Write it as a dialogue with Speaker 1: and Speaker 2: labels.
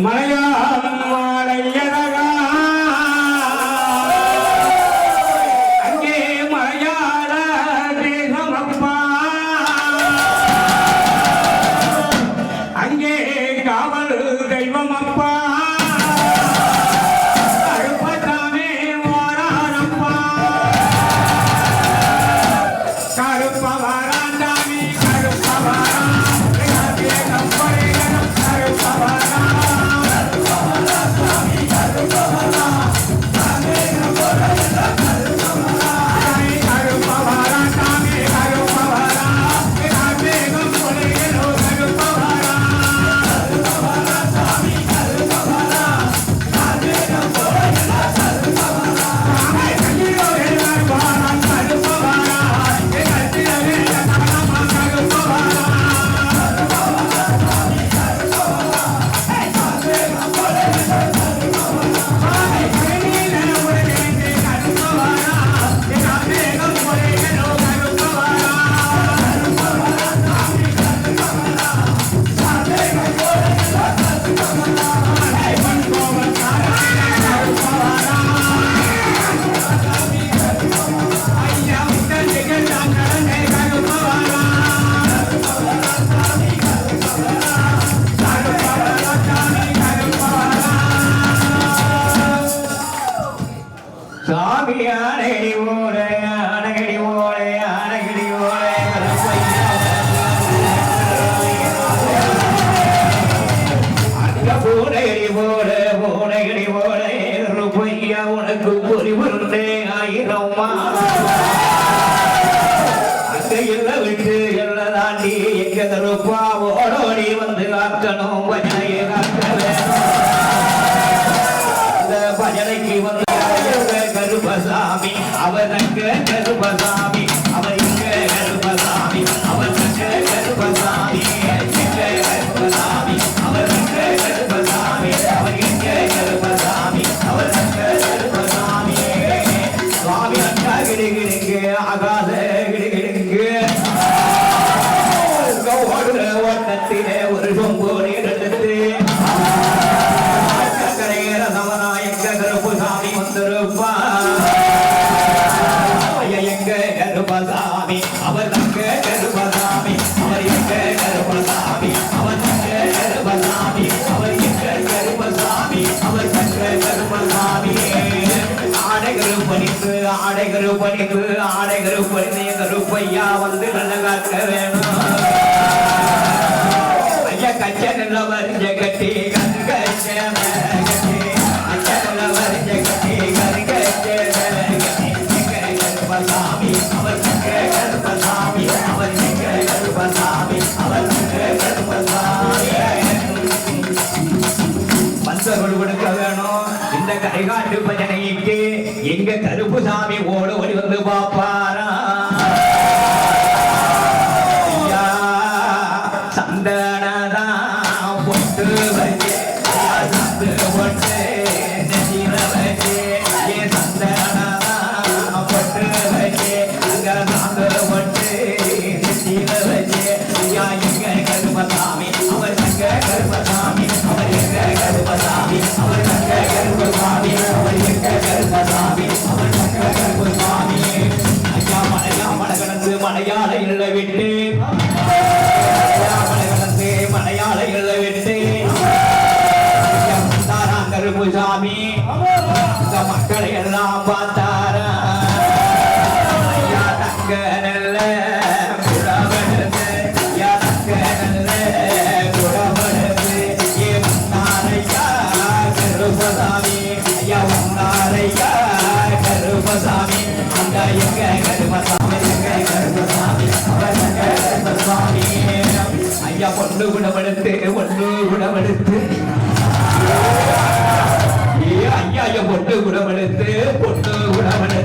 Speaker 1: My Maya. செருப்பாவோடோடி வந்து காக்கணும் பஜனையை காக்க இந்த பஜனைக்கு வந்து கருப்பசாமி அவனுக்கு கருப்பசாமி கருப்பசாமி அவர் தங்க கருப்பசாமி. அவர் எங்க கருப்பசாமி. அவர் தங்க கருப்பசாமி. அவர் எங்க கருப்பசாமி. அவர் தங்க கருப்பசாமி. ஆடைகள் பணிப்பு ஆடைகள் பணிப்பு ஆடைகள் பணிந்து கருப்பையா அவர் பக்தர்கள் கொடுக்க வேணும் இந்த கரிகாட்டு பஜனைக்கு எங்க கருப்பு சாமி ஓடு ஓடி வந்து பாப்பாரா சந்தன ஐயா ஒன்று உணவெடுத்து ஒன்று உணவெடுத்து. ஐயா ஒன்று உணவெடுத்து ஒன்று உணவெடுத்து.